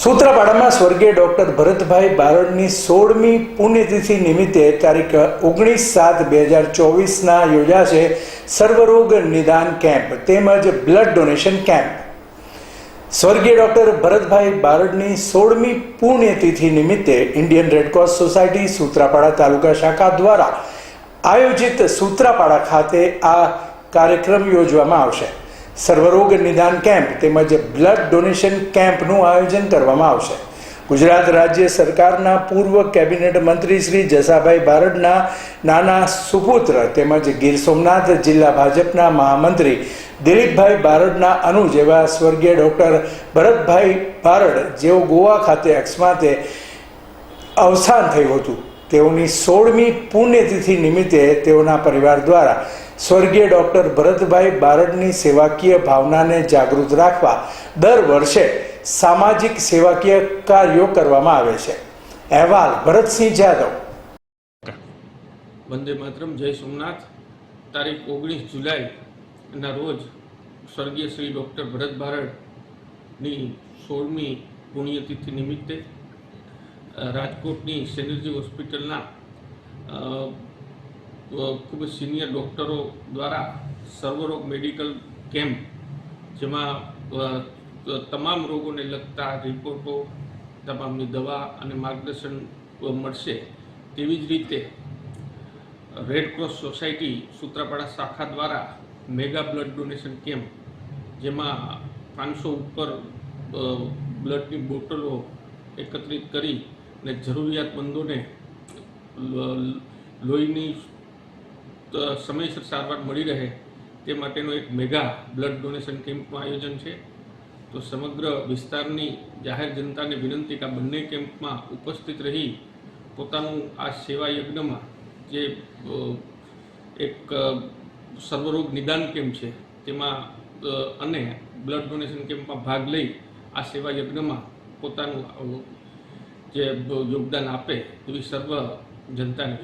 સૂત્રાપાડામાં સ્વર્ગીય doctor Bharatbhai બારડની સોળમી પુણ્યતિથિ નિમિત્તે તારીખ ઓગણીસ સાત બે હજાર ચોવીસના યોજાશે સર્વરોગ નિદાન કેમ્પ તેમજ બ્લડ ડોનેશન કેમ્પ. સ્વર્ગીય ડોક્ટર ભરતભાઈ બારડની સોળમી પુણ્યતિથિ નિમિત્તે Indian Red Cross society Sutrapada taluka શાખા દ્વારા આયોજિત સૂત્રાપાડા ખાતે આ કાર્યક્રમ યોજવામાં આવશે. સર્વરોગ નિદાન કેમ્પ તેમજ બ્લડ ડોનેશન કેમ્પનું આયોજન કરવામાં આવશે. ગુજરાત રાજ્ય સરકારના પૂર્વ કેબિનેટ મંત્રી શ્રી જસાભાઈ બારડના નાના સુપુત્ર તેમજ ગીર સોમનાથ જિલ્લા ભાજપના મહામંત્રી દિલીપભાઈ બારડના અનુજ એવા સ્વર્ગીય ડૉક્ટર ભરતભાઈ બારડ જેઓ ગોવા ખાતે અકસ્માતે અવસાન થયું હતું. તેઓની સોળમી પુણ્યતિથિ નિમિત્તે તેઓના પરિવાર દ્વારા સ્વર્ગીય ડૉક્ટર ભરતભાઈ બારડની સેવાકીય ભાવનાને જાગૃત રાખવા દર વર્ષે સામાજિક સેવાકીય કાર્યો કરવામાં આવે છે. અહેવાલ ભરતસિંહ જાદવ. વંદે માતરમ, જય સોમનાથ. તારીખ ઓગણીસ જુલાઈના રોજ સ્વર્ગીય શ્રી ડૉક્ટર ભરત બારડની સોળમી પુણ્યતિથિ નિમિત્તે રાજકોટની સેનર્જી હોસ્પિટલના ખૂબ સિનિયર ડૉક્ટરો દ્વારા સર્વરોગ મેડિકલ કેમ્પ જેમાં તમામ રોગોને લગતા રિપોર્ટો તમામની દવા અને માર્ગદર્શન મળશે. તેવી જ રીતે રેડ ક્રોસ સોસાયટી સૂત્રાપાડા શાખા દ્વારા મેગા બ્લડ ડોનેશન કેમ્પ જેમાં પાંચસો ઉપર બ્લડની બોટલો એકત્રિત કરી અને જરૂરિયાતમંદોને લોહીની સમયસર સારવાર મળી રહે તે માટેનો એક મેગા બ્લડ ડોનેશન કેમ્પનું આયોજન છે. તો સમગ્ર વિસ્તારની જાહેર જનતાને વિનંતી કે આ બંને કેમ્પમાં ઉપસ્થિત રહી પોતાનું આ સેવા યજ્ઞમાં જે એક સર્વરોગ નિદાન કેમ્પ છે તેમાં અને બ્લડ ડોનેશન કેમ્પમાં ભાગ લઈ આ સેવા યજ્ઞમાં પોતાનું જે યોગદાન આપે એવી સર્વ જનતાને